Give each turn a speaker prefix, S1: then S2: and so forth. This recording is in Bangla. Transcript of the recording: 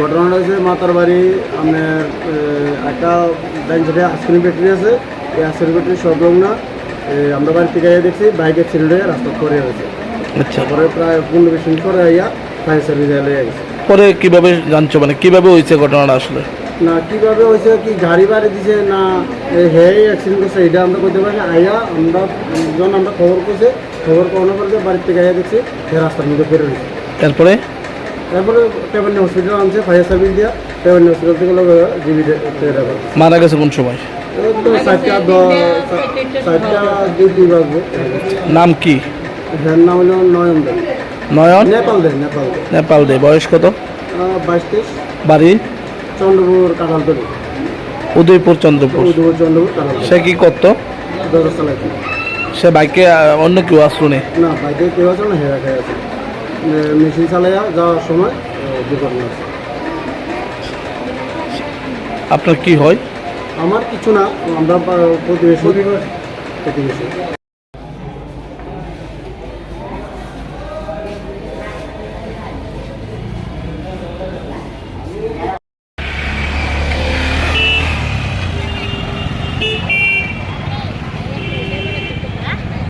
S1: ঘটনাটা হয়েছে মাতার বাড়ি আপনার একটা ডাইন সাইডে আইসক্রিম ফ্যাক্টরি আছে। এই আইসক্রিম ফ্যাক্টরি সংলগ্ন আমরা বাড়ি থেকে দেখছি বাইক অ্যাক্সিডেন্ট হয়ে রাস্তা করে গেছে।
S2: আচ্ছা।
S1: তারপরে প্রায় পনেরো বিশ মিনিট পরে আইয়া ফায়ার সার্ভিস গেছে।
S2: পরে কীভাবে জানছো মানে কীভাবে হয়েছে ঘটনাটা আসলে?
S1: না কীভাবে হয়েছে কি গাড়ি বাড়ি দিছে না হে অ্যাক্সিডেন্ট করছে এটা আমরা করতে পারি আইয়া আমরা যখন আমরা খবর করছে খবর পাওয়ানোর পরে বাড়ির থেকে আইয়া দেখছি সে রাস্তার মধ্যে ফেরে রয়েছে।
S2: তারপরে
S1: টেবেল হসপিটাল আনছে ফায়ার সার্ভিস দিয়া টেবেল হসপিটাল থেকে লোক জিবি
S2: মারা গেছে কোন সময়?
S1: চারটা চারটা ডিউটি বাজবো।
S2: নাম কি?
S1: যার নাম হলো নয়ন দে।
S2: নয়ন?
S1: নেপাল দে নেপাল দে।
S2: নেপাল দে বয়স কত?
S1: বাইশ তেইশ।
S2: বাড়ি?
S1: চন্দ্রপুর কাঁঠালতলি।
S2: উদয়পুর চন্দ্রপুর।
S1: উদয়পুর চন্দ্রপুর
S2: সে কি করতো? সে বাইকে অন্য কেউ আসলো নি?
S1: বাইকে কেউ আছে না হেরা খেয়ে আছে মেশিন চালাইয়া যাওয়ার সময় দুর্ঘটনা আছে
S2: আপনার কি হয়?
S1: আমার কিছু না আমরা প্রতিবেশী প্রতিবেশী।